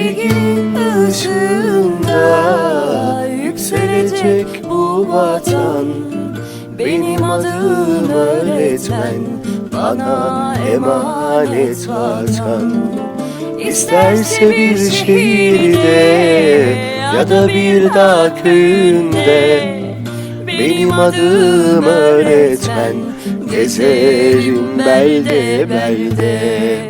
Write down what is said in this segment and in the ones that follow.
Gün ışığında yükselecek bu vatan. Benim adım öğretmen Bana emanet vatan. İsterse bir şehirde ya da bir dağ köyünde Benim adım öğretmen Gezerim belde belde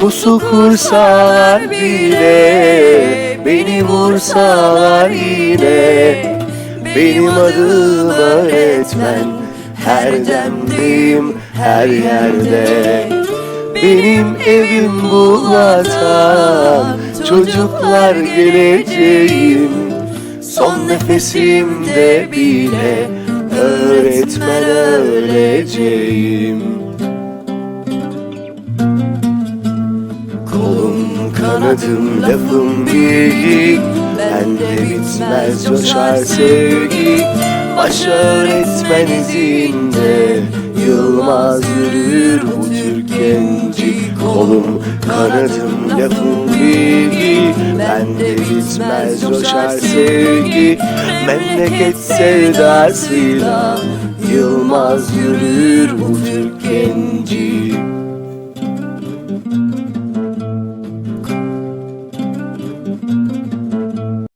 Pusu kursalar bile Beni vursalar yine. Benim adım öğretmen Her demdeyim her yerde. Benim evim bu vatan Çocuklar geleceğim. Son nefesimde bile Öğretmen öleceğim Kolum kanadım lafım bilgi Bende bitmez coşar sevgi. Baş öğretmen izinde Yılmaz yürür bu Türk genci Kolum kanadım lafım bilgi Bende bitmez coşar sevgi. Memleket sevdasıyla Yılmaz yürür bu